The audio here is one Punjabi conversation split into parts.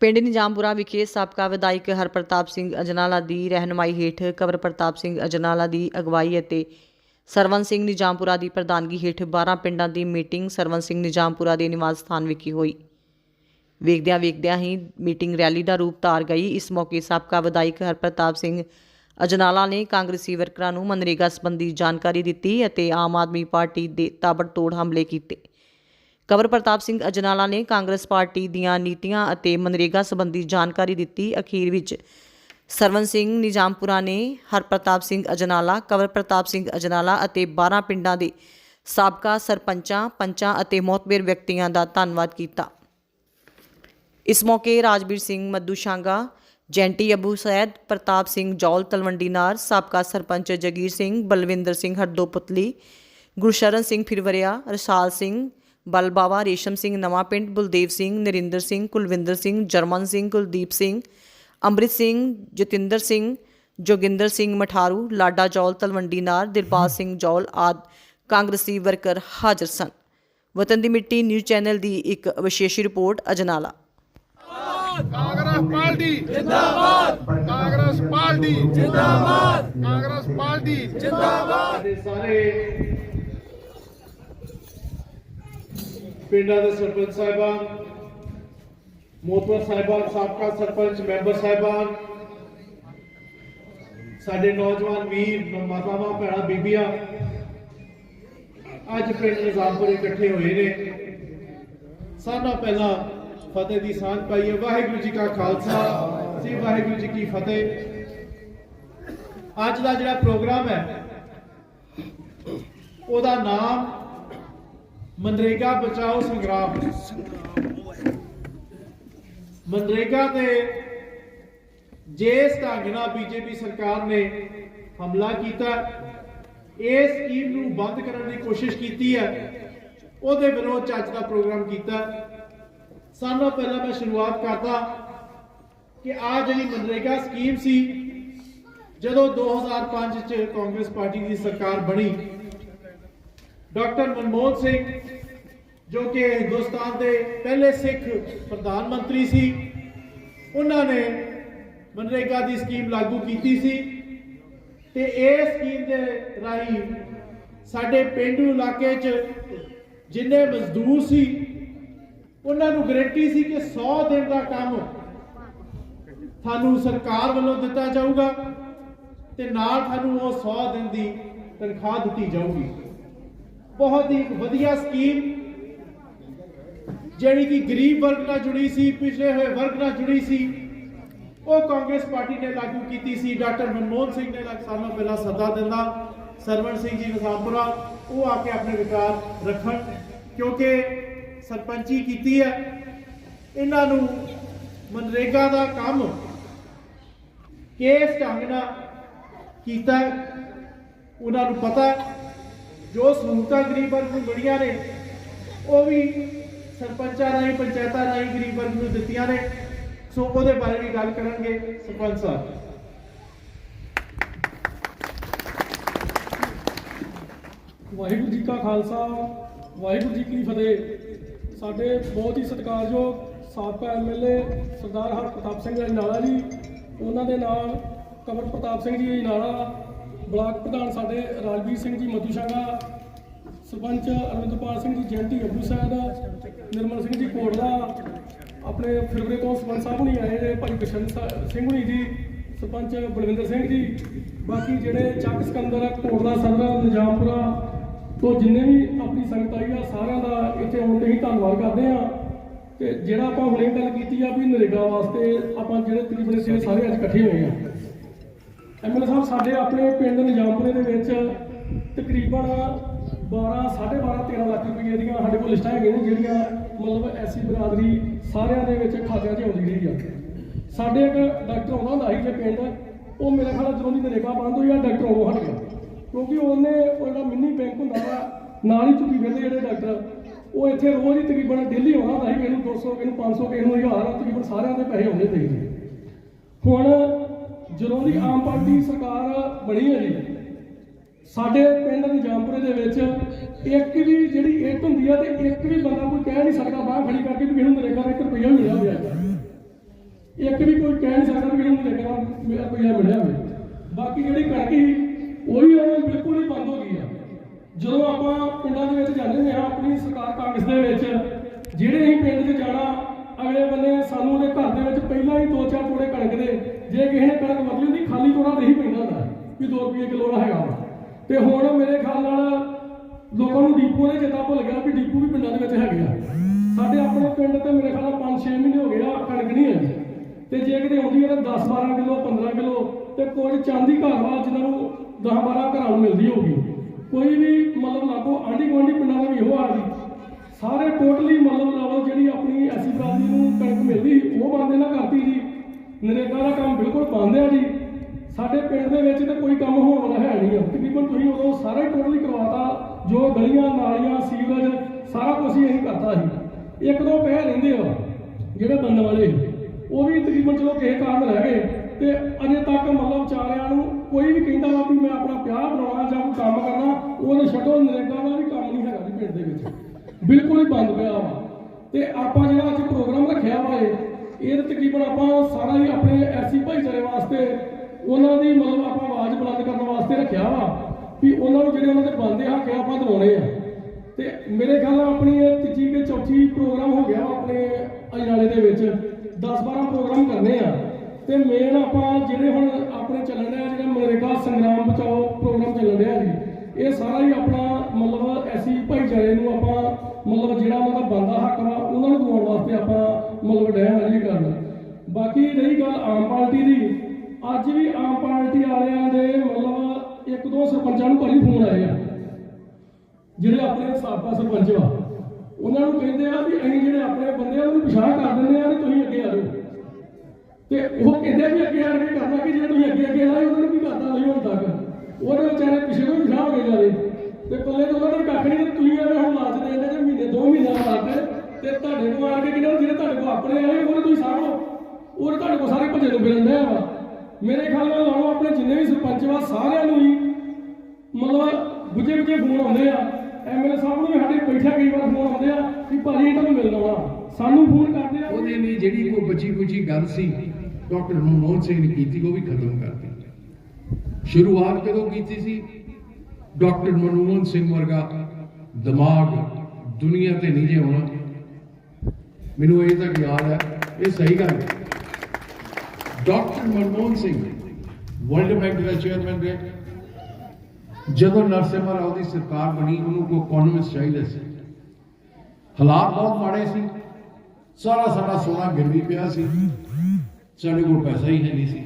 ਪਿੰਡ ਨਿਜਾਮਪੁਰਾ ਵਿਖੇ ਸਾਬਕਾ ਵਿਧਾਇਕ ਹਰਪ੍ਰਤਾਪ ਸਿੰਘ ਅਜਨਾਲਾ ਦੀ ਰਹਿਨਮਾਈ ਹੇਠ ਕਵਰ ਪ੍ਰਤਾਪ ਸਿੰਘ ਅਜਨਾਲਾ ਦੀ ਅਗਵਾਈ ਅਤੇ ਸਰਵਨ ਸਿੰਘ ਨਿਜਾਮਪੁਰਾ ਦੀ ਪ੍ਰਧਾਨਗੀ ਹੇਠ 12 ਪਿੰਡਾਂ ਦੀ ਮੀਟਿੰਗ ਸਰਵਨ ਸਿੰਘ ਨਿਜਾਮਪੁਰਾ ਦੇ ਨਿਵਾਸ ਸਥਾਨ ਵਿਖੇ ਹੋਈ। ਵੇਖਦਿਆਂ ਵੇਖਦਿਆਂ ਹੀ ਮੀਟਿੰਗ ਰੈਲੀ ਦਾ ਰੂਪ ਧਾਰ ਗਈ। ਇਸ ਮੌਕੇ ਸਾਬਕਾ ਵਿਧਾਇਕ ਹਰਪ੍ਰਤਾਪ ਸਿੰਘ ਅਜਨਾਲਾ ਨੇ ਕਾਂਗਰਸੀ ਵਰਕਰਾਂ ਨੂੰ ਮਨਰੇਗਾ ਸੰਬੰਧੀ ਜਾਣਕਾਰੀ ਦਿੱਤੀ ਅਤੇ ਆਮ ਆਦਮੀ ਪਾਰਟੀ ਦੇ ਤਾਬੜਤੋੜ ਹਮਲੇ ਕੀਤੇ। ਕਵਰ ਪ੍ਰਤਾਪ ਸਿੰਘ ਅਜਨਾਲਾ ਨੇ ਕਾਂਗਰਸ ਪਾਰਟੀ ਦੀਆਂ ਨੀਤੀਆਂ ਅਤੇ ਮਨਰੇਗਾ ਸੰਬੰਧੀ ਜਾਣਕਾਰੀ ਦਿੱਤੀ। ਅਖੀਰ ਵਿੱਚ ਸਰਵਨ ਸਿੰਘ ਨਿਜਾਮਪੁਰਾ ਨੇ ਹਰਪ੍ਰਤਾਪ ਸਿੰਘ ਅਜਨਾਲਾ, ਕਵਰ ਪ੍ਰਤਾਪ ਸਿੰਘ ਅਜਨਾਲਾ ਅਤੇ 12 ਪਿੰਡਾਂ ਦੇ ਸਾਬਕਾ ਸਰਪੰਚਾਂ, ਪੰਚਾਂ ਅਤੇ ਮੌਤਬਰ ਵਿਅਕਤੀਆਂ ਦਾ ਧੰਨਵਾਦ ਕੀਤਾ। ਇਸ ਮੌਕੇ ਰਾਜਵੀਰ ਸਿੰਘ ਮੱਦੂ ਸ਼ਾਂਗਾ, ਜੈਂਟੀ ਅਬੂ ਸੈਦ, ਪ੍ਰਤਾਪ ਸਿੰਘ ਜੌਲ, ਤਲਵੰਡੀ ਨਾਰ, ਸਾਬਕਾ ਸਰਪੰਚ ਜਗੀਰ ਸਿੰਘ, ਬਲਵਿੰਦਰ ਸਿੰਘ ਹਰਦੋਪੁਤਲੀ, ਗੁਰਸ਼ਰਨ ਸਿੰਘ ਫਿਰਵਰਿਆ, ਰਸਾਲ ਸਿੰਘ ਬਲਬਾਵਾ ਰੇਸ਼ਮ ਸਿੰਘ ਨਵਾਂ ਪਿੰਡ ਬੁਲਦੇਵ ਸਿੰਘ ਨਰਿੰਦਰ ਸਿੰਘ ਕੁਲਵਿੰਦਰ ਸਿੰਘ ਜਰਮਨ ਸਿੰਘ ਕੁਲਦੀਪ ਸਿੰਘ ਅੰਮ੍ਰਿਤ ਸਿੰਘ ਜਤਿੰਦਰ ਸਿੰਘ ਜੋਗਿੰਦਰ ਸਿੰਘ ਮਠਾਰੂ ਲਾਡਾ ਜੌਲ ਤਲਵੰਡੀ ਨਾਰ ਦਿਲਪਾਲ ਸਿੰਘ ਜੌਲ ਆਦ ਕਾਂਗਰਸੀ ਵਰਕਰ ਹਾਜ਼ਰ ਸਨ। ਵਤਨ ਦੀ ਮਿੱਟੀ ਨਿਊਜ਼ ਚੈਨਲ ਦੀ ਇੱਕ ਵਿਸ਼ੇਸ਼ ਰਿਪੋਰਟ ਅਜਨਾਲਾ। ਕਾਂਗਰਸ ਪਾਰਟੀ ਜਿੰਦਾਬਾਦ। ਕਾਂਗਰਸ ਪਾਰਟੀ ਜਿੰਦਾਬਾਦ। ਕਾਂਗਰਸ ਪਾਰਟੀ ਜਿੰਦਾਬਾਦ। ਸਾਰੇ ਪਿੰਡਾਂ ਦੇ ਸਰਪੰਚ ਸਾਹਿਬਾਨ ਮੋਤਵਰ ਸਾਹਿਬਾਨ, ਸਾਬਕਾ ਸਰਪੰਚ, ਮੈਂਬਰ ਸਾਹਿਬਾਨ, ਸਾਡੇ ਨੌਜਵਾਨ ਵੀਰ, ਮਾਤਾਵਾਂ, ਭੈਣਾਂ, ਬੀਬੀਆਂ, ਅੱਜ ਪਿੰਡ ਨਿਜ਼ਾਮਪੁਰ ਇਕੱਠੇ ਹੋਏ ਨੇ। ਸਾਡਾ ਪਹਿਲਾਂ ਫਤਿਹ ਦੀ ਸਾਂਝ ਪਾਈਏ ਵਾਹਿਗੁਰੂ ਜੀ ਕਾ ਖਾਲਸਾ, ਜੀ ਵਾਹਿਗੁਰੂ ਜੀ ਕੀ ਫਤਿਹ। ਅੱਜ ਦਾ ਜਿਹੜਾ ਪ੍ਰੋਗਰਾਮ ਹੈ, ਉਹਦਾ ਨਾਮ ਮਨਰੇਗਾ ਬਚਾਓ ਸੰਗਰਾਮ। ਮਨਰੇਗਾ ਤੇ ਜਿਸ ਢੰਗ ਨਾਲ ਬੀਜੇਪੀ ਸਰਕਾਰ ਨੇ ਹਮਲਾ ਕੀਤਾ ਇਸ ਸਕੀਮ ਨੂੰ ਬੰਦ ਕਰਨ ਦੀ ਕੋਸ਼ਿਸ਼ ਕੀਤੀ ਹੈ। ਉਹਦੇ ਵਿਰੋਧ ਚ ਅੱਜ ਦਾ ਪ੍ਰੋਗਰਾਮ ਕੀਤਾ। ਸਾਨੂੰ ਪਹਿਲਾਂ ਮੈਂ ਸ਼ੁਰੂਆਤ ਕਰਦਾ ਕਿ ਆ ਜਿਹੜੀ ਮਨਰੇਗਾ ਸਕੀਮ ਸੀ, ਜਦੋਂ 2005 ਚ ਕਾਂਗਰਸ ਪਾਰਟੀ ਦੀ ਸਰਕਾਰ ਬਣੀ ਡਾਕਟਰ ਮਨਮੋਹਨ ਸਿੰਘ, ਜੋ ਕਿ ਹਿੰਦੁਸਤਾਨ ਦੇ ਪਹਿਲੇ ਸਿੱਖ ਪ੍ਰਧਾਨ ਮੰਤਰੀ ਸੀ, ਉਹਨਾਂ ਨੇ ਮਨਰੇਗਾ ਦੀ ਸਕੀਮ ਲਾਗੂ ਕੀਤੀ ਸੀ ਤੇ ਇਹ ਸਕੀਮ ਦੇ ਰਾਹੀਂ ਸਾਡੇ ਪਿੰਡੂ ਇਲਾਕੇ 'ਚ ਜਿੰਨੇ ਮਜ਼ਦੂਰ ਸੀ, ਉਹਨਾਂ ਨੂੰ ਗਰੰਟੀ ਸੀ ਕਿ 100 ਦਿਨ ਦਾ ਕੰਮ ਤੁਹਾਨੂੰ ਸਰਕਾਰ ਵੱਲੋਂ ਦਿੱਤਾ ਜਾਊਗਾ ਤੇ ਨਾਲ ਤੁਹਾਨੂੰ ਉਹ 100 ਦਿਨ ਦੀ ਤਨਖਾਹ ਦਿੱਤੀ ਜਾਊਗੀ। ਬਹੁਤ ਹੀ ਵਧੀਆ ਸਕੀਮ ਜਿਹੜੀ ਕਿ ਗਰੀਬ ਵਰਗ ਨਾਲ ਜੁੜੀ ਸੀ, ਪਿਛਲੇ ਹੋਏ ਵਰਗ ਨਾਲ ਜੁੜੀ ਸੀ, ਉਹ ਕਾਂਗਰਸ ਪਾਰਟੀ ਨੇ ਲਾਗੂ ਕੀਤੀ ਸੀ। ਡਾਕਟਰ ਮਨਮੋਹਨ ਸਿੰਘ ਨੇ ਲੱਖ ਸਾਲਾਂ ਪਹਿਲਾਂ ਸੱਦਾ ਦਿੰਦਾ। ਸਰਵਣ ਸਿੰਘ ਜੀ ਨਜ਼ਾਮਪੁਰਾ ਉਹ ਆ ਕੇ ਆਪਣੇ ਵਿਚਾਰ ਰੱਖਣ, ਕਿਉਂਕਿ ਸਰਪੰਚੀ ਕੀਤੀ ਹੈ। ਇਹਨਾਂ ਨੂੰ ਮਨਰੇਗਾ ਦਾ ਕੰਮ ਕਿਸ ਢੰਗ ਨਾਲ ਕੀਤਾ ਉਹਨਾਂ ਨੂੰ ਪਤਾ ਜੋ ਸਹੂਲਤਾਂ ਗਰੀਬ ਵਰਗ ਨੂੰ ਮਿਲੀਆਂ ਨੇ, ਉਹ ਵੀ ਸਰਪੰਚਾਂ ਰਾਹੀਂ, ਪੰਚਾਇਤਾਂ ਰਾਹੀਂ ਗਰੀਬ ਵਰਗ ਨੂੰ ਦਿੱਤੀਆਂ ਨੇ। ਸੋ ਉਹਦੇ ਬਾਰੇ ਵੀ ਗੱਲ ਕਰਨਗੇ ਸਰਪੰਚ ਸਾਹਿਬ। ਵਾਹਿਗੁਰੂ ਜੀ ਕਾ ਖਾਲਸਾ, ਵਾਹਿਗੁਰੂ ਜੀ ਕੀ ਫਤਿਹ। ਸਾਡੇ ਬਹੁਤ ਹੀ ਸਤਿਕਾਰਯੋਗ ਸਾਬਕਾ ਐਮਐਲਏ ਸਰਦਾਰ ਹਰਪ੍ਰਤਾਪ ਸਿੰਘ ਅਜਨਾਲਾ ਜੀ। ਉਹਨਾਂ ਦੇ ਨਾਲ ਕਮਰ ਪ੍ਰਤਾਪ ਸਿੰਘ ਜੀ ਅਜਨਾਲਾ ਬਲਾਕ ਪ੍ਰਧਾਨ ਸਾਡੇ ਰਾਜਵੀਰ ਸਿੰਘ ਜੀ ਮਧੂਸ਼ਾਗਾ ਸਰਪੰਚ ਅਰਵਿੰਦਪਾਲ ਸਿੰਘ ਜੀ ਜੈਂਟੀ ਅਬੂ ਸਾਹਿਬ, ਨਿਰਮਲ ਸਿੰਘ ਜੀ, ਕੋਟਲਾ, ਆਪਣੇ ਫਿਰਵਰੇ ਤੋਂ ਸਰਪੰਚ ਸਾਹਿਬ ਹੁਣੀ ਆਏ ਨੇ ਭਾਈ ਕਿਸ਼ਨ ਸਿੰਘ ਹੁਣੀ ਜੀ, ਸਰਪੰਚ ਬਲਵਿੰਦਰ ਸਿੰਘ ਜੀ, ਬਾਕੀ ਜਿਹੜੇ ਚੱਕ ਸਿਕੰਦਰ ਕੋਟਲਾ ਸਦਰ ਨਿਜਾਮਪੁਰਾ, ਤੋਂ ਜਿੰਨੇ ਵੀ ਆਪਣੀ ਸੰਗਤ ਆਈ ਆ, ਸਾਰਿਆਂ ਦਾ ਇੱਥੇ ਆਉਣ ਲਈ ਧੰਨਵਾਦ ਕਰਦੇ ਆ। ਤੇ ਜਿਹੜਾ ਆਪਾਂ ਹੁਣੇ ਗੱਲ ਕੀਤੀ ਆ ਵੀ ਨਰੇਗਾ ਵਾਸਤੇ ਆਪਾਂ ਜਿਹੜੇ ਤਕਰੀਬਨ ਇੱਥੇ ਸਾਰੇ ਅੱਜ ਇਕੱਠੇ ਹੋਏ ਆ। ਐਮਐਲਏ ਸਾਹਿਬ, ਸਾਡੇ ਆਪਣੇ ਪਿੰਡ ਨਿਜਾਮਪੁਰੇ ਦੇ ਵਿੱਚ ਤਕਰੀਬਨ 12 12.5 13 ਲੱਖ ਰੁਪਏ ਦੀਆਂ ਸਾਡੇ ਕੋਲ ਲਿਸਟਾਂ ਹੈਗੀਆਂ ਨੇ, ਜਿਹੜੀਆਂ ਮਤਲਬ ਐਸੀ ਬਰਾਦਰੀ ਸਾਰਿਆਂ ਦੇ ਵਿੱਚ ਖਾਤਿਆਂ 'ਚ ਆਉਂਦੀ ਰਹੀ ਆ। ਸਾਡੇ ਇੱਕ ਡਾਕਟਰ ਆਉਂਦਾ ਹੁੰਦਾ ਸੀ ਜੇ ਪਿੰਡ, ਉਹ ਮੇਰੇ ਖਿਆਲ ਜਦੋਂ ਦੀ ਨਰੇਗਾ ਬੰਦ ਹੋਈ ਆ, ਡਾਕਟਰ ਉਦੋਂ ਹਟ ਗਿਆ। ਕਿਉਂਕਿ ਉਹਨੇ ਉਹ ਜਿਹੜਾ ਮਿੰਨੀ ਬੈਂਕ ਹੁੰਦਾ ਵਾ, ਨਾਲ ਹੀ ਚੁੱਕੀ ਫਿਰਦੇ ਜਿਹੜੇ ਡਾਕਟਰ, ਉਹ ਇੱਥੇ ਰੋਜ਼ ਹੀ ਤਕਰੀਬਨ ਡੇਲੀ ਆਉਂਦਾ ਹੁੰਦਾ ਸੀ ਇਹਨੂੰ 200 ਇਹਨੂੰ 500 ਇਹਨੂੰ 1000 ਤਕਰੀਬਨ ਸਾਰਿਆਂ ਦੇ ਪੈਸੇ ਆਉਂਦੇ ਤੇ ਹੁਣ ਜਦੋਂ ਦੀ ਆਮ ਪਾਰਟੀ ਸਰਕਾਰ ਬਣੀ ਹੈ ਜੀ। ਸਾਡੇ ਪਿੰਡ ਨਿਜਾਮਪੁਰੇ ਦੇ ਵਿੱਚ ਇੱਕ ਵੀ ਜਿਹੜੀ ਇੱਟ ਹੁੰਦੀ ਆ ਤੇ ਇੱਕ ਵੀ ਬੰਦਾ ਕੋਈ ਕਹਿ ਨਹੀਂ ਸਕਦਾ ਬਾਹਰ ਖੜੀ ਕਰਕੇ ਵੀ ਇਹਨੂੰ ਨਰੇਗਾ ਦਾ 1 ਰੁਪਈਆ ਵੀ ਮਿਲਿਆ ਹੋਇਆ। ਵੀ ਉਹਨੂੰ ਦੇਖਣਾ ਮੇਰਾ ਰੁਪਈਆ ਮਿਲਿਆ ਹੋਵੇ ਬਾਕੀ ਜਿਹੜੀ ਕਣਕ ਸੀ ਉਹ ਵੀ ਉਹ ਬਿਲਕੁਲ ਹੀ ਬੰਦ ਹੋ ਗਈ ਆ। ਜਦੋਂ ਆਪਾਂ ਪਿੰਡਾਂ ਦੇ ਵਿੱਚ ਜਾਂਦੇ ਹਾਂ ਆਪਣੀ ਸਰਕਾਰ ਕਾਂਗਰਸ ਦੇ ਵਿੱਚ, ਜਿਹੜੇ ਅਸੀਂ ਪਿੰਡ 'ਚ ਜਾਣਾ, ਅਗਲੇ ਬੰਦੇ ਸਾਨੂੰ ਉਹਦੇ ਘਰ ਦੇ ਵਿੱਚ ਪਹਿਲਾਂ ਹੀ ਦੋ ਚਾਰ ਟੋੜੇ ਕਣਕ ਦੇ ਜੇ ਕਿਸੇ ਨੇ ਕਣਕ ਬਦਲੀ ਹੁੰਦੀ, ਖਾਲੀ ਟੋੜਾ ਨਹੀਂ ਪੈਂਦਾ ਹੁੰਦਾ ਵੀ 2 ਰੁਪਏ ਕਿਲੋ ਦਾ ਹੈਗਾ ਵਾ। ਤੇ ਹੁਣ ਮੇਰੇ ਖਿਆਲ ਨਾਲ ਲੋਕਾਂ ਨੂੰ ਡੀਪੂ ਨੇ ਚੇਤਾ ਭੁੱਲ ਗਿਆ ਵੀ ਡੀਪੂ ਵੀ ਪਿੰਡਾਂ ਦੇ ਵਿੱਚ ਹੈਗੇ ਆ। ਸਾਡੇ ਆਪਣੇ ਪਿੰਡ ਤੇ ਮੇਰੇ ਖਿਆਲ ਨਾਲ 5-6 ਮਹੀਨੇ ਹੋ ਗਏ ਆ, ਕਣਕ ਨਹੀਂ ਆਈ ਤੇ ਜੇ ਕਿਤੇ ਆਉਂਦੀ ਹੈ ਤਾਂ 10-12 ਕਿਲੋ 15 ਕਿਲੋ ਤੇ ਕੁਝ ਚਾਂਦੀ ਘਰ ਵਾ ਜਿਨ੍ਹਾਂ ਨੂੰ 10-12 ਘਰਾਂ ਨੂੰ ਮਿਲਦੀ ਹੋਊਗੀ। ਕੋਈ ਵੀ ਮਤਲਬ ਲਾਗੋ ਆਂਢੀ ਗੁਆਂਢੀ ਪਿੰਡਾਂ ਦਾ ਵੀ ਇਹੋ ਹਾਲ ਸਾਰੇ ਟੋਟਲੀ ਮਤਲਬ ਲੈਵਲ ਜਿਹੜੀ ਆਪਣੀ ਐਸੀ ਬਰਾਦਰੀ ਨੂੰ ਕਣਕ ਮਿਲਦੀ ਉਹ ਬੰਦ ਨਾ ਕਰਤੀ ਜੀ ਨਰੇਗਾ ਦਾ ਕੰਮ ਬਿਲਕੁਲ ਬੰਦ ਹੈ ਜੀ। ਸਾਡੇ ਪਿੰਡ ਦੇ ਵਿੱਚ ਤੇ ਕੋਈ ਕੰਮ ਹੋਣ ਵਾਲਾ ਹੈ ਨਹੀਂ ਆ। ਤਕਰੀਬਨ ਤੁਸੀਂ ਉਦੋਂ ਸਾਰਾ ਹੀ ਟੋਟਲੀ ਕਰਵਾਤਾ, ਜੋ ਗਲੀਆਂ, ਨਾਲੀਆਂ, ਸੀਵਰੇਜ, ਸਾਰਾ ਕੁਝ ਹੀ ਅਸੀਂ ਕਰਤਾ ਸੀ। ਇੱਕ ਦੋ ਪੈਸੇ ਰਹਿੰਦੇ ਆ, ਜਿਹੜੇ ਬੰਦ ਵਾਲੇ। ਸੀ। ਉਹ ਵੀ ਤਕਰੀਬਨ ਚਲੋ ਕਿਸੇ ਕਾਰਨ ਰਹਿ ਗਏ। ਤੇ ਅਜੇ ਤੱਕ ਮਤਲਬ ਵਿਚਾਰਿਆਂ ਨੂੰ ਕੋਈ ਵੀ ਕਹਿੰਦਾ ਵਾ ਵੀ ਮੈਂ ਆਪਣਾ ਵਿਆਹ ਬਣਾਉਣਾ ਜਾਂ ਕੋਈ ਕੰਮ ਕਰਨਾ ਉਹਨੇ ਛੱਡੋ ਨਰੇਗਾ ਦਾ ਵੀ ਕੰਮ ਨਹੀਂ ਹੈਗਾ ਜੀ ਪਿੰਡ ਦੇ ਵਿੱਚ। ਬਿਲਕੁਲ ਹੀ ਬੰਦ ਪਿਆ ਵਾ। ਤੇ ਆਪਾਂ ਜਿਹੜਾ ਅੱਜ ਪ੍ਰੋਗਰਾਮ ਰੱਖਿਆ ਵਾ ਇਹ ਇਹ ਤਕਰੀਬਨ ਆਪਾਂ ਸਾਰਾ ਹੀ ਆਪਣੇ ਐਸੀ ਭਾਈਚਾਰੇ ਵਾਸਤੇ, ਉਹਨਾਂ ਦੀ ਮਤਲਬ ਆਪਾਂ ਆਵਾਜ਼ ਬੁਲੰਦ ਕਰਨ ਵਾਸਤੇ ਰੱਖਿਆ ਵਾ, ਵੀ ਉਹਨਾਂ ਨੂੰ ਜਿਹੜੇ ਉਹਨਾਂ ਦੇ ਬੰਦੇ ਹੱਕ ਆ, ਆਪਾਂ ਦਿਵਾਉਣੇ ਆ। ਤੇ ਮੇਰੇ ਖਿਆਲ ਨਾਲ ਆਪਣੀ ਇਹ ਤੀਜੀ ਕੇ ਚੌਥੀ ਪ੍ਰੋਗਰਾਮ ਹੋ ਗਿਆ ਵਾ ਆਪਣੇ ਅਜਨਾਲੇ ਦੇ ਵਿੱਚ। 10-12 ਪ੍ਰੋਗਰਾਮ ਕਰਨੇ ਆ। ਤੇ ਮੇਨ ਆਪਾਂ ਜਿਹੜੇ ਹੁਣ ਆਪਣੇ ਚੱਲਣ ਡਿਆ, ਜਿਹੜਾ ਮਨਰੇਗਾ ਸੰਗਰਾਮ ਬਚਾਓ ਪ੍ਰੋਗਰਾਮ ਚੱਲਣ ਰਿਹਾ ਜੀ, ਇਹ ਸਾਰਾ ਹੀ ਆਪਣਾ ਮਤਲਬ ਐਸੀ ਭਾਈਚਾਰੇ ਨੂੰ ਆਪਾਂ ਮਤਲਬ ਜਿਹੜਾ ਉਹਨਾਂ ਦਾ ਬੰਦਾ ਹੱਕ ਵਾ, ਉਹਨਾਂ ਨੂੰ ਦਿਵਾਉਣ ਵਾਸਤੇ ਆਪਾਂ ਮਤਲਬ ਡੈ ਹਾਜ਼ਰੀ ਕਰਨ। ਬਾਕੀ ਰਹੀ ਗੱਲ ਆਮ ਪਾਰਟੀ ਦੀ, ਅੱਜ ਵੀ ਆਮ ਪਾਰਟੀ ਵਾਲਿਆਂ ਦੇ ਮਤਲਬ ਇੱਕ ਦੋ ਸਰਪੰਚਾਂ ਨੂੰ ਭਾਰੀ ਫੋਨ ਆਏ ਆ, ਜਿਹੜੇ ਆਪਣੇ ਸਾਬਕਾ ਸਰਪੰਚ ਵਾ। ਉਹਨਾਂ ਨੂੰ ਕਹਿੰਦੇ ਆ ਵੀ ਅਸੀਂ ਜਿਹੜੇ ਆਪਣੇ ਬੰਦੇ ਆ, ਉਹਨੂੰ ਪਿਛਾਹ ਕਰ ਦਿੰਦੇ ਆ ਤੇ ਤੁਸੀਂ ਅੱਗੇ ਆ ਜਾਓ। ਤੇ ਉਹ ਕਹਿੰਦੇ ਵੀ ਅੱਗੇ ਆ ਕੇ ਕਰਨਾ ਕਿ ਜੇ ਤੁਸੀਂ ਅੱਗੇ ਅੱਗੇ ਆਏ, ਉਹਨਾਂ ਨੂੰ ਕੀ ਕਰਦਾ ਨਹੀਂ ਹੁਣ ਤੱਕ? ਉਹਦੇ ਵਿਚਾਰੇ ਪਿਛੇ ਤੋਂ ਪਿਛਾਹ ਹੋ ਗਏ ਜਾਦੇ ਤੇ ਪੱਲੇ ਤੋਂ ਉਹਨਾਂ ਨੇ ਕੱਖ ਨਹੀਂ, ਤੁਸੀਂ ਐਵੇਂ ਹੁਣ ਲਾਜ ਦੇ ਦਿੰਦੇ ਜੇ, ਮਹੀਨੇ, ਦੋ ਮਹੀਨੇ ਬਾਅਦ ਤੇ ਤੁਹਾਡੇ ਕੋਲ ਆ ਕੇ ਕਿਹਨਾਂ ਜਿਹੜੇ ਤੁਹਾਡੇ ਕੋਲ ਆਪਣੇ ਆਏ, ਉਹਨੇ ਤੁਸੀਂ ਸਾਂਭ ਲਓ। ਤੁਹਾਡੇ ਕੋਲ ਸਾਰੇ ਭੱਜੇ ਨੂੰ ਫਿਰਨ ਡਿਆ ਮੇਰੇ ਖਿਆਲ ਨਾਲ ਲਾਉਣਾ ਆਪਣੇ ਜਿੰਨੇ ਵੀ ਸਰਪੰਚ ਵਾ, ਸਾਰਿਆਂ ਨੂੰ ਹੀ ਮਤਲਬ ਗੁੱਜੇ ਗੁੱਜੇ ਫੋਨ ਆਉਂਦੇ ਆ। ਐਮਐਲਏ ਸਾਹਿਬ ਨੂੰ ਵੀ ਸਾਡੇ ਬੈਠਾ ਕਈ ਵਾਰ ਫੋਨ ਆਉਂਦੇ ਆ ਕਿ ਭਾਜੀ ਤੁਹਾਨੂੰ ਮਿਲਣਾ ਆਉਣਾ ਸਾਨੂੰ ਫੋਨ ਕਰਦੇ ਆ। ਉਹਦੇ ਲਈ ਜਿਹੜੀ ਕੋਈ ਬਚੀ ਕੁਚੀ ਗੱਲ ਸੀ, ਡਾਕਟਰ ਮਨਮੋਹਨ ਸਿੰਘ ਨੇ ਕੀਤੀ, ਉਹ ਵੀ ਖਤਮ ਕਰ ਸ਼ੁਰੂਆਤ ਕਦੋਂ ਕੀਤੀ ਸੀ? ਡਾਕਟਰ ਮਨਮੋਹਨ ਸਿੰਘ ਵਰਗਾ ਦਿਮਾਗ ਦੁਨੀਆ ਤੇ ਨਹੀਂ ਜੇ ਹੋਣਾ। ਮੈਨੂੰ ਇਹ ਤੱਕ ਯਾਦ ਹੈ, ਇਹ ਸਹੀ ਗੱਲ ਹੈ। Doctor Manmohan Singh world bank ਦਾ ਚੇਅਰਮੈਨ ਰਿਹਾ। ਜਦੋਂ ਨਰਸਿਮਹਾ ਰਾਓ ਦੀ ਸਰਕਾਰ ਬਣੀ, ਉਹਨੂੰ ਕੋਈ ਇਕਨੋਮਿਸਟ ਚਾਹੀਦਾ ਸੀ। ਹਾਲਾਤ ਬਹੁਤ ਮਾੜੇ ਸੀ। ਸਾਰਾ ਸਾਡਾ ਸੋਨਾ ਗਿਰਵੀ ਪਿਆ ਸੀ। ਸਾਡੇ ਕੋਲ ਪੈਸਾ ਹੀ ਹੈ ਨਹੀਂ ਸੀ।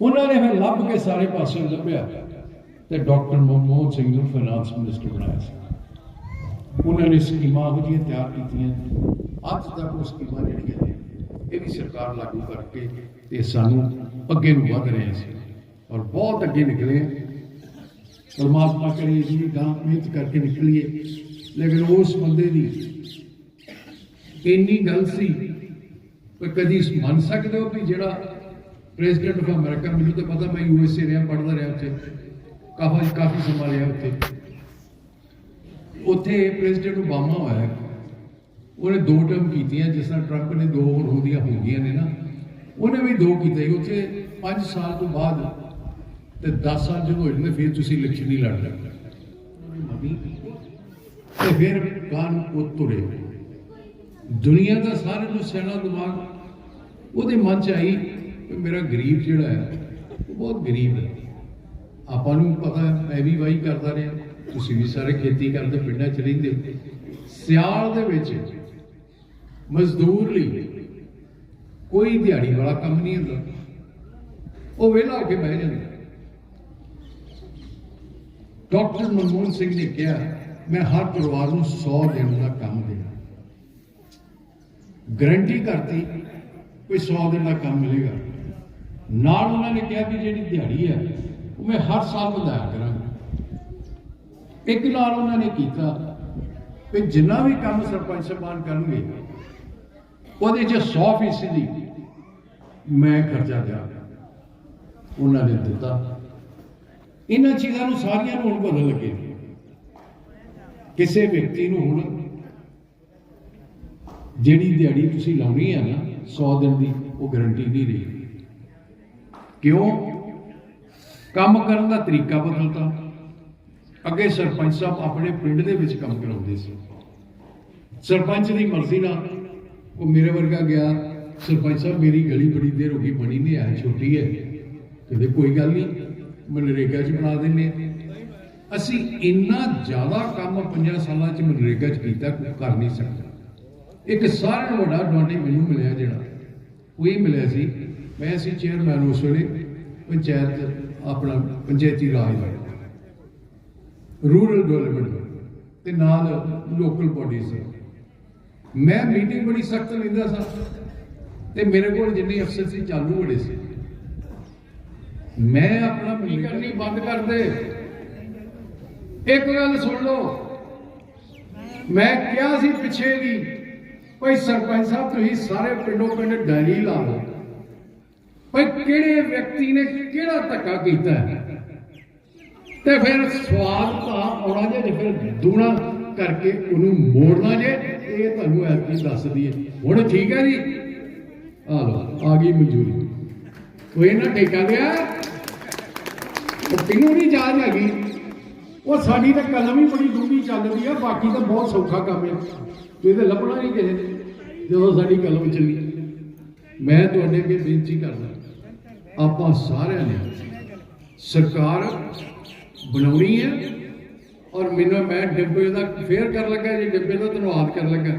ਉਹਨਾਂ ਨੇ ਫਿਰ ਲੱਭ ਕੇ ਸਾਰੇ ਪਾਸੇ ਲੱਭਿਆ ਤੇ ਡਾਕਟਰ ਮਨਮੋਹਨ ਸਿੰਘ ਨੂੰ ਫਾਈਨਾਂਸ ਮਿਨਿਸਟਰ ਬਣਾਇਆ ਸੀ। ਉਹਨਾਂ ਨੇ ਸਕੀਮਾਂ ਉਹ ਜਿਹੀਆਂ ਤਿਆਰ ਕੀਤੀਆਂ। ਅੱਜ ਤੱਕ ਉਹ ਸਕੀਮਾਂ ਜਿਹੜੀਆਂ ਨੇ ਇਹ ਵੀ ਸਰਕਾਰ ਲਾਗੂ ਕਰਕੇ ਤੇ ਸਾਨੂੰ ਅੱਗੇ ਨੂੰ ਵਧ ਰਹੇ ਸੀ ਔਰ ਬਹੁਤ ਅੱਗੇ ਨਿਕਲੇ। ਪਰਮਾਤਮਾ ਕਰੇ ਜੀ, ਗਾਂ ਮਿਹਨਤ ਕਰਕੇ ਨਿਕਲੀਏ। ਲੇਕਿਨ ਉਸ ਬੰਦੇ ਦੀ ਇੰਨੀ ਗੱਲ ਸੀ ਕਿ ਕਦੀ ਮੰਨ ਸਕਦੇ ਹੋ ਕਿ ਜਿਹੜਾ ਪ੍ਰੈਜ਼ੀਡੈਂਟ ਆਫ ਅਮਰੀਕਾ, ਮੈਨੂੰ ਤਾਂ ਪਤਾ ਮੈਂ ਯੂਐਸਏ ਰਿਹਾ, ਪੜ੍ਹਦਾ ਰਿਹਾ ਉੱਥੇ। ਕਾਫੀ ਕਾਫੀ ਸਮਾਂ ਰਿਹਾ ਉੱਥੇ। ਉੱਥੇ ਪ੍ਰੈਜ਼ੀਡੈਂਟ ਓਬਾਮਾ ਹੋਇਆ। ਉਹਨੇ ਦੋ ਟਰਮ ਕੀਤੀਆਂ, ਜਿਸ ਤਰ੍ਹਾਂ ਟਰੰਪ ਨੇ ਦੋ ਹੋਰ ਉਹਦੀਆਂ ਹੋ ਗਈਆਂ ਨੇ ਨਾ, ਉਹਨੇ ਵੀ ਦੋ ਕੀਤੇ ਉੱਥੇ 5 ਸਾਲ ਤੋਂ ਬਾਅਦ ਤੇ 10 ਸਾਲ ਜਦੋਂ ਹੋ ਜਾਂਦੇ ਫਿਰ ਤੁਸੀਂ ਇਲੈਕਸ਼ਨ ਨਹੀਂ ਲੜ ਸਕਦੇ ਤੇ ਫਿਰ ਕਾਨ ਉਹ ਤੁਰੇ। ਦੁਨੀਆ ਦਾ ਸਾਰੇ ਨੂੰ ਸਿਆਣਾ ਦਿਮਾਗ। ਉਹਦੇ ਮਨ ਚ ਆਈ ਕਿ ਮੇਰਾ ਗਰੀਬ ਜਿਹੜਾ ਹੈ, ਉਹ ਬਹੁਤ ਗਰੀਬ ਹੈ। ਆਪਾਂ ਨੂੰ ਪਤਾ ਮੈਂ ਵੀ ਵਾਹੀ ਕਰਦਾ ਰਿਹਾ। ਤੁਸੀਂ ਵੀ ਸਾਰੇ ਖੇਤੀ ਕਰਦੇ, ਪਿੰਡਾਂ ਚ ਰਹਿੰਦੇ। ਸਿਆਲ ਦੇ ਵਿੱਚ ਮਜ਼ਦੂਰ ਲਈ। ਕੋਈ ਦਿਹਾੜੀ ਵਾਲਾ ਕੰਮ ਨਹੀਂ ਹੁੰਦਾ। ਉਹ ਵਿਹਲਾ ਹੋ ਕੇ ਬਹਿ ਜਾਂਦਾ। ਡਾਕਟਰ ਮਨਮੋਹਨ ਸਿੰਘ ਨੇ ਕਿਹਾ, ਮੈਂ ਹਰ ਪਰਿਵਾਰ ਨੂੰ 100 ਦਿਨ ਦਾ ਕੰਮ ਦੇਣਾ। ਗਰੰਟੀ ਕਰਤੀ ਕੋਈ 100 ਦਿਨ ਦਾ ਕੰਮ ਮਿਲੇਗਾ। ਨਾਲ ਉਹਨਾਂ ਨੇ ਕਿਹਾ ਕਿ ਜਿਹੜੀ ਦਿਹਾੜੀ ਹੈ, ਉਹ ਮੈਂ ਹਰ ਸਾਲ ਵਧਾਇਆ ਕਰਾਂਗਾ। ਇੱਕ ਨਾਲ ਉਹਨਾਂ ਨੇ ਕੀਤਾ ਕਿ ਜਿੰਨਾ ਵੀ ਕੰਮ ਸਰਪੰਚ ਸਾਹਿਬਾਨ ਕਰਨਗੇ ਉਹਦੇ 'ਚ 100 ਫੀਸਦੀ ਮੈਂ ਖਰਚਾ ਦਿਆਂਗਾ ਉਹਨਾਂ ਨੇ ਦਿੱਤਾ। ਇਹਨਾਂ ਚੀਜ਼ਾਂ ਨੂੰ ਸਾਰੀਆਂ ਨੂੰ ਹੁਣ ਭੁੱਲਣ ਲੱਗੇ। ਕਿਸੇ ਵਿਅਕਤੀ ਨੂੰ ਹੁਣ ਜਿਹੜੀ ਦਿਹਾੜੀ ਤੁਸੀਂ ਲਾਉਣੀ ਹੈ ਨਾ 100 ਦਿਨ ਦੀ, ਉਹ ਗਾਰੰਟੀ ਨਹੀਂ ਰਹੀ। ਕਿਉਂ? ਕੰਮ ਕਰਨ ਦਾ ਤਰੀਕਾ ਬਦਲਤਾ। ਅੱਗੇ ਸਰਪੰਚ ਸਾਹਿਬ ਆਪਣੇ ਪਿੰਡ ਦੇ ਵਿੱਚ ਕੰਮ ਕਰਾਉਂਦੇ ਸੀ। ਸਰਪੰਚ ਦੀ ਮਰਜ਼ੀ ਨਾਲ ਉਹ ਮੇਰੇ ਵਰਗਾ ਗਿਆ। ਸਰਪੰਚ ਸਾਹਿਬ, ਮੇਰੀ ਗਲੀ ਬੜੀ ਦੇਰ ਹੋ ਗਈ, ਬਣੀ ਨਹੀਂ ਆ ਛੋਟੀ ਹੈ। ਕਹਿੰਦੇ ਕੋਈ ਗੱਲ ਨਹੀਂ ਮਨਰੇਗਾ 'ਚ ਬਣਾ ਦਿੰਨੇ ਅਸੀਂ ਇੰਨਾ ਜ਼ਿਆਦਾ ਕੰਮ ਪੰਜਾਂ ਸਾਲਾਂ 'ਚ ਮਨਰੇਗਾ 'ਚ ਕੀਤਾ, ਕੋਈ ਕਰ ਨਹੀਂ ਸਕਦਾ। ਇੱਕ ਸਾਰਿਆਂ ਨੂੰ ਵੱਡਾ ਐਡਵਾਂਟੇਜ ਮੈਨੂੰ ਮਿਲਿਆ ਜਿਹੜਾ। ਉਹ ਇਹ ਮਿਲਿਆ ਸੀ, ਮੈਂ ਸੀ ਚੇਅਰਮੈਨ ਉਸ ਵੇਲੇ, ਪੰਚਾਇਤ, ਆਪਣਾ ਪੰਚਾਇਤੀ ਰਾਜ ਦਾ। ਰੂਰਲ ਡਿਵੈਲਪਮੈਂਟ ਤੇ ਨਾਲ ਲੋਕਲ ਬਾਡੀਜ਼ ਦਾ। ਮੈਂ ਮੀਟਿੰਗ ਬੜੀ ਸਖਤ ਲੈਂਦਾ ਸਾਂ ਤੇ ਮੇਰੇ ਕੋਲ ਜਿੰਨੇ ਅਫਸਰ ਸੀ ਚਾਲੂ ਬੜੇ ਸੀ। ਮੈਂ ਆਪਣਾ ਕੀ ਕਰਨੀ ਬੰਦ ਕਰ ਦੇ। ਇੱਕ ਗੱਲ ਸੁਣ ਲਓ। ਮੈਂ ਕਿਹਾ ਸੀ ਪਿੱਛੇ ਦੀ ਭਾਈ ਸਰਪੰਚ ਸਾਹਿਬ ਤੁਸੀਂ ਸਾਰੇ ਪਿੰਡੋਂ ਪਿੰਡ ਡਾਇਰੀ ਲਾ ਲਓ। ਭਾਈ ਕਿਹੜੇ ਵਿਅਕਤੀ ਨੇ ਕਿਹੜਾ ਧੱਕਾ ਕੀਤਾ? ਤੇ ਫਿਰ ਸਵਾਦ ਤਾਂ ਆਉਣਾ ਜੇ ਫਿਰ ਦੂਣਾ। ਕਰਕੇ ਉਹਨੂੰ ਮੋੜਨਾ ਜੇ, ਇਹ ਤੁਹਾਨੂੰ ਐਤਕੀ ਦੱਸ ਦਈਏ। ਹੁਣ ਠੀਕ ਹੈ ਜੀ? ਆ ਲਓ, ਆ ਗਈ ਮਨਜ਼ੂਰੀ। ਉਹ ਇਹਨਾਂ ਠੇਕਾ ਲਿਆ ਉਹ ਕਿਨੂੰ ਨਹੀਂ ਯਾਦ ਹੈਗੀ। ਉਹ ਸਾਡੀ ਤਾਂ ਕਲਮ ਹੀ ਬੜੀ ਡੂੰਘੀ ਚੱਲਦੀ ਆ, ਬਾਕੀ ਤਾਂ ਬਹੁਤ ਸੌਖਾ ਕੰਮ ਹੈ ਤੁਸੀਂ ਤਾਂ ਲੱਭਣਾ ਨਹੀਂ ਕਿਸੇ ਜਦੋਂ ਸਾਡੀ ਕਲਮ ਚੱਲੀ। ਮੈਂ ਤੁਹਾਡੇ ਅੱਗੇ ਬੇਨਤੀ ਕਰਦਾ, ਆਪਾਂ ਸਾਰਿਆਂ ਨੇ ਸਰਕਾਰ ਬਣਾਉਣੀ ਹੈ ਔਰ ਮੈਨੂੰ ਮੈਂ ਡਿੱਬੇ ਦਾ ਫੇਰ ਕਰ ਲੱਗਾ ਜੀ, ਡਿੱਬੇ ਦਾ ਧੰਨਵਾਦ ਕਰਨ ਲੱਗਾ।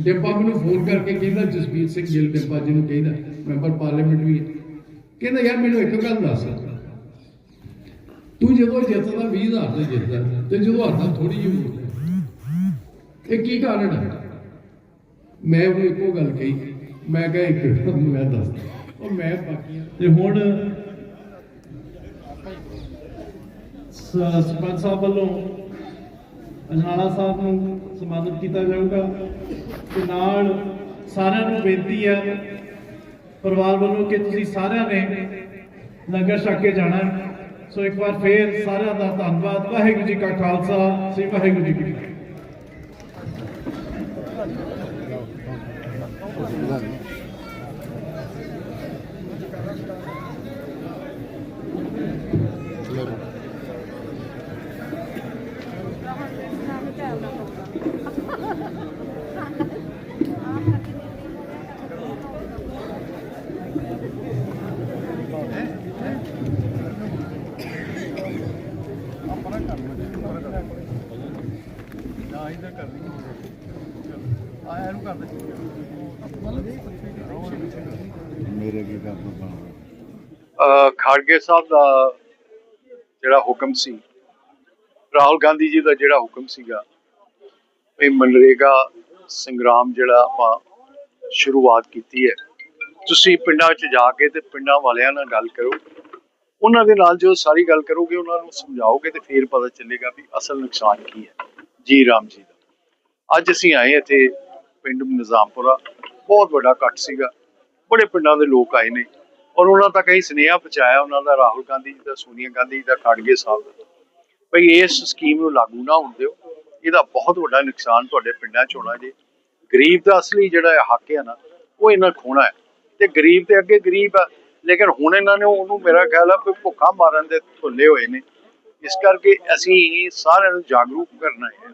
ਡਿੱਬਾ ਮੈਨੂੰ ਫੋਨ ਕਰਕੇ ਕਹਿੰਦਾ, ਜਸਬੀਰ ਸਿੰਘ ਗਿੱਲ ਡਿੱਬਾ ਜਿਹਨੂੰ ਕਹਿੰਦਾ, ਮੈਂਬਰ ਪਾਰਲੀਮੈਂਟ ਵੀ ਹੈ। ਕਹਿੰਦਾ, ਯਾਰ ਮੈਨੂੰ ਇੱਕ ਗੱਲ ਦੱਸ। ਤੂੰ ਜਦੋਂ ਜਿੱਤਦਾ 20000 ਤੇ ਜਿੱਤਦਾ, ਤੇ ਜਦੋਂ ਹਾਰਦਾ ਥੋੜੀ ਜਿਹੀ ਇਹ ਕੀ ਕਾਰਨ ਹੈ? ਮੈਂ ਉਹਨੂੰ ਇੱਕੋ ਗੱਲ ਕਹੀ। ਮੈਂ ਕਿਹਾ, ਇੱਕ ਮੈਂ ਦੱਸ ਉਹ ਮੈਂ ਬਾਕੀਆਂ ਤੇ ਹੁਣ ਸਰਪੰਚ ਸਾਹਿਬ ਵੱਲੋਂ ਅਜਨਾਲਾ ਸਾਹਿਬ ਨੂੰ ਸਨਮਾਨਿਤ ਕੀਤਾ ਜਾਊਗਾ ਤੇ ਨਾਲ ਸਾਰਿਆਂ ਨੂੰ ਬੇਨਤੀ ਹੈ, ਪਰਿਵਾਰ ਵੱਲੋਂ ਕਿ ਤੁਸੀਂ ਸਾਰਿਆਂ ਨੇ ਲੰਗਰ ਛਕ ਕੇ ਜਾਣਾ ਸੋ ਇੱਕ ਵਾਰ ਫੇਰ ਸਾਰਿਆਂ ਦਾ ਧੰਨਵਾਦ। ਵਾਹਿਗੁਰੂ ਜੀ ਕਾ ਖਾਲਸਾ, ਸ੍ਰੀ ਵਾਹਿਗੁਰੂ ਜੀ ਕੀ ਫਤਿਹ। ਅ, ਖਾੜਗੇ ਸਾਹਿਬ ਦਾ ਜਿਹੜਾ ਹੁਕਮ ਸੀ ਰਾਹੁਲ ਗਾਂਧੀ ਜੀ ਦਾ ਜਿਹੜਾ ਹੁਕਮ ਸੀਗਾ ਇਹ ਮਨਰੇਗਾ ਸੰਗਰਾਮ ਜਿਹੜਾ ਆਪਾਂ ਸ਼ੁਰੂਆਤ ਕੀਤੀ ਹੈ। ਤੁਸੀਂ ਪਿੰਡਾਂ 'ਚ ਜਾ ਕੇ ਤੇ ਪਿੰਡਾਂ ਵਾਲਿਆਂ ਨਾਲ ਗੱਲ ਕਰੋ। ਉਹਨਾਂ ਦੇ ਨਾਲ ਜੋ ਸਾਰੀ ਗੱਲ ਕਰੋਗੇ, ਉਹਨਾਂ ਨੂੰ ਸਮਝਾਓਗੇ ਤੇ ਫਿਰ ਪਤਾ ਚੱਲੇਗਾ ਵੀ ਅਸਲ ਨੁਕਸਾਨ ਕੀ ਹੈ। ਜੀ ਰਾਮ ਜੀ ਦਾ। ਅੱਜ ਅਸੀਂ ਆਏ ਇੱਥੇ ਪਿੰਡ ਨਿਜ਼ਾਮਪੁਰਾ। ਬਹੁਤ ਵੱਡਾ ਇਕੱਠ ਸੀਗਾ। ਬੜੇ ਪਿੰਡਾਂ ਦੇ ਲੋਕ ਆਏ ਨੇ। ਔਰ ਉਹਨਾਂ ਤੱਕ ਇਹ ਸੁਨੇਹਾ ਪਹੁੰਚਾਇਆ, ਉਹਨਾਂ ਦਾ ਰਾਹੁਲ ਗਾਂਧੀ ਜੀ ਦਾ, ਸੋਨੀਆ ਗਾਂਧੀ ਜੀ ਦਾ, ਖੜਗੇ ਸਾਹਿਬ ਦਾ। ਭਈ ਇਸ ਸਕੀਮ ਨੂੰ ਲਾਗੂ ਨਾ ਹੋਣ ਦਿਓ। ਇਹਦਾ ਬਹੁਤ ਵੱਡਾ ਨੁਕਸਾਨ ਤੁਹਾਡੇ ਪਿੰਡਾਂ 'ਚ ਹੋਣਾ ਜੀ। ਗਰੀਬ ਦਾ ਅਸਲੀ ਜਿਹੜਾ ਹੱਕ ਹੈ ਨਾ, ਉਹ ਇਹਨਾਂ ਖੋਣਾ ਹੈ। ਤੇ ਗਰੀਬ ਤੇ ਅੱਗੇ ਗਰੀਬ ਆ। ਲੇਕਿਨ ਹੁਣ ਇਹਨਾਂ ਨੇ ਉਹਨੂੰ ਮੇਰਾ ਖਿਆਲ ਆ ਕੋਈ ਭੁੱਖਾ ਮਾਰਨ ਦੇ ਥੁੱਲੇ ਹੋਏ ਨੇ। ਇਸ ਕਰਕੇ ਅਸੀਂ ਸਾਰਿਆਂ ਨੂੰ ਜਾਗਰੂਕ ਕਰਨਾ ਹੈ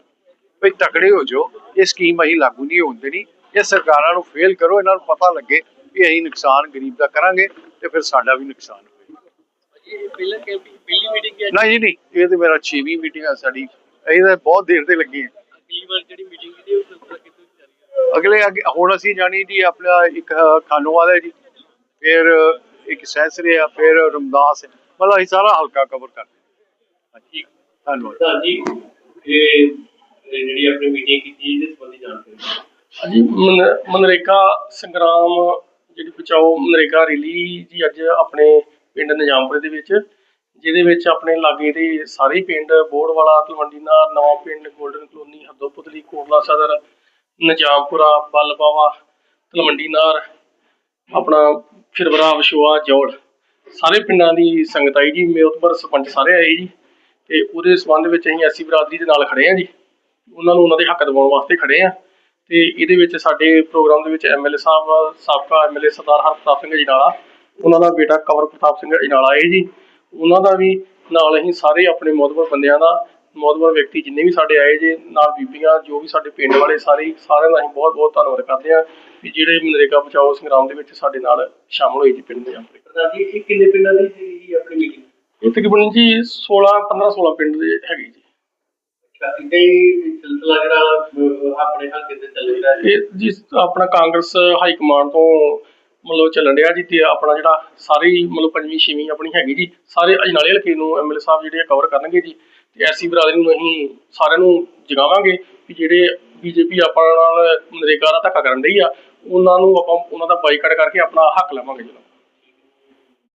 ਭਈ ਤਕੜੇ ਹੋ ਜਾਓ। ਇਹ ਸਕੀਮ ਅਸੀਂ ਲਾਗੂ ਨਹੀਂ ਹੋਣ ਦੇਣੀ। ਇਹ ਸਰਕਾਰਾਂ ਨੂੰ ਫੇਲ ਕਰੋ ਇਹਨਾਂ ਨੂੰ ਪਤਾ ਲੱਗੇ ਵੀ ਅਸੀਂ ਨੁਕਸਾਨ ਗਰੀਬ ਦਾ ਕਰਾਂਗੇ ਤੇ ਫਿਰ ਸਾਡਾ ਵੀ ਨੁਕਸਾਨ ਹੋਵੇਗਾ ਨਹੀਂ ਜੀ ਨਹੀਂ ਇਹ ਤੇ ਮੇਰਾ 6ਵੀਂ ਮੀਟਿੰਗ ਆ ਸਾਡੀ। ਅਸੀਂ ਤਾਂ ਬਹੁਤ ਦੇਰ ਤੇ ਲੱਗੇ ਹਾਂ ਅਗਲੀ ਵਾਰ ਜਿਹੜੀ ਮੀਟਿੰਗ ਉਹ ਅਗਲੇ ਅੱਗੇ ਹੁਣ ਅਸੀਂ ਜਾਣੀ ਜੀ ਆਪਣਾ ਇੱਕ ਖਾਨੋਵਾਲ ਹੈ ਜੀ। ਫਿਰ ਇੱਕ ਸੈਂਸਰੇ ਆ ਫਿਰ ਰਮਦਾਸ ਮਤਲਬ ਅਸੀਂ ਸਾਰਾ ਹਲਕਾ ਕਵਰ ਕਰਦੇ ਹਾਂ ਠੀਕ। ਧੰਨਵਾਦ। ਪ੍ਰਧਾਨ ਜੀ ਇਹ ਜਿਹੜੀ ਆਪਣੀ ਮੀਟਿੰਗ ਕੀਤੀ ਇਹਦੇ ਸੰਬੰਧੀ ਜਾਣਕਾਰੀ ਹਾਂਜੀ ਮਨ- ਮਨਰੇਗਾ ਸੰਗਰਾਮ ਜਿਹੜੀ ਬਚਾਓ ਮਨਰੇਗਾ ਰੈਲੀ ਜੀ ਅੱਜ ਆਪਣੇ ਪਿੰਡ ਨਿਜ਼ਾਮਪੁਰੇ ਦੇ ਵਿੱਚ ਜਿਹਦੇ ਵਿੱਚ ਆਪਣੇ ਲਾਗੇ ਦੇ ਸਾਰੇ ਪਿੰਡ ਬੋੜਵਾਲਾ ਤਲਵੰਡੀ ਨਾਰ ਨਵਾਂ ਪਿੰਡ ਗੋਲਡਨ ਕਲੋਨੀ ਹੱਦੋਪੁਤਲੀ ਕੋਟਲਾ ਸਦਰ ਨਿਜ਼ਾਮਪੁਰਾ ਬਲਬਾਵਾ ਤਲਵੰਡੀ ਨਾਰ ਆਪਣਾ ਫਿਰਵਰਾ ਵਿਸ਼ਵਾ ਜੋੜ। ਸਾਰੇ ਪਿੰਡਾਂ ਦੀ ਸੰਗਤ ਆਈ ਜੀ ਮੇਉਤਬਰ ਸਰਪੰਚ ਸਾਰੇ ਆਏ ਜੀ, ਤੇ ਉਹਦੇ ਸੰਬੰਧ ਵਿੱਚ ਅਸੀਂ ਐਸੀ ਬਰਾਦਰੀ ਦੇ ਨਾਲ ਖੜੇ ਆ ਜੀ। ਉਹਨਾਂ ਨੂੰ ਉਹਨਾਂ ਦੇ ਹੱਕ ਦਿਵਾਉਣ ਵਾਸਤੇ ਖੜੇ ਆ ਤੇ ਇਹਦੇ ਵਿੱਚ ਸਾਡੇ ਪ੍ਰੋਗਰਾਮ ਦੇ ਵਿੱਚ ਐਮਐਲਏ ਸਾਹਿਬ, ਸਾਬਕਾ ਐਮਐਲਏ ਸਰਦਾਰ ਹਰਪ੍ਰਤਾਪ ਸਿੰਘ ਜਨਾਲਾ ਉਹਨਾਂ ਦਾ ਬੇਟਾ ਕੰਵਰ ਪ੍ਰਤਾਪ ਸਿੰਘ ਅਜਨਾਲਾ ਹੈ ਜੀ। ਉਹਨਾਂ ਦਾ ਵੀ ਨਾਲ ਅਸੀਂ ਸਾਰੇ ਆਪਣੇ ਮੋਦਵਰ ਬੰਦਿਆਂ ਦਾ ਮੋਦਵਰ ਵਿਅਕਤੀ ਜਿੰਨੇ ਵੀ ਸਾਡੇ ਆਏ ਜੇ ਨਾਲ ਬੀਬੀਆਂ ਜੋ ਵੀ ਸਾਡੇ ਪਿੰਡ ਵਾਲੇ ਸਾਰੇ ਸਾਰਿਆਂ ਦਾ ਅਸੀਂ ਬਹੁਤ ਬਹੁਤ ਧੰਨਵਾਦ ਕਰਦੇ ਹਾਂ ਵੀ ਜਿਹੜੇ ਮਨਰੇਗਾ ਬਚਾਓ ਸੰਗਰਾਮ ਦੇ ਵਿੱਚ ਸਾਡੇ ਨਾਲ ਸ਼ਾਮਲ ਹੋਏ ਜੀ ਪਿੰਡ ਦੇ ਆਪਣੇ। ਪ੍ਰਧਾਨ ਜੀ ਇਹ ਕਿੰਨੇ ਪਿੰਡਾਂ ਦੀ ਸੀ ਆਪਣੀ ਮੀਟਿੰਗ ਇਹ ਤਕਰੀਬਨ ਜੀ 16 15 16 ਪਿੰਡ ਦੇ ਹੈਗੇ ਜੀ। ਰਿਹਾ ਜਿਸ ਆਪਣਾ ਕਾਂਗਰਸ ਹਾਈ ਕਮਾਂਡ ਤੋਂ ਮਤਲਬ ਚੱਲਣ ਡਿਆ ਜੀ ਤੇ ਆਪਣਾ ਜਿਹੜਾ ਸਾਰੇ ਮਤਲਬ ਪੰਜਵੀਂ ਛੇਵੀਂ ਆਪਣੀ ਹੈਗੀ ਜੀ ਸਾਰੇ ਅਜਨਾਲੇ ਹਲਕੇ ਨੂੰ ਐਮਐਲਏ ਸਾਹਿਬ ਜਿਹੜੇ ਕਵਰ ਕਰਨਗੇ ਜੀ। ਤੇ ਐਸੀ ਬਰਾਦਰੀ ਨੂੰ ਅਸੀਂ ਸਾਰਿਆਂ ਨੂੰ ਜਗਾਵਾਂਗੇ ਵੀ ਜਿਹੜੇ ਬੀਜੇਪੀ ਆਪਾਂ ਨਾਲ ਨਰੇਗਾ ਦਾ ਧੱਕਾ ਕਰਨ ਡਈ ਆ, ਉਹਨਾਂ ਨੂੰ ਆਪਾਂ ਉਹਨਾਂ ਦਾ ਬਾਈਕਾਟ ਕਰਕੇ ਆਪਣਾ ਹੱਕ ਲਵਾਂਗੇ ਜੀ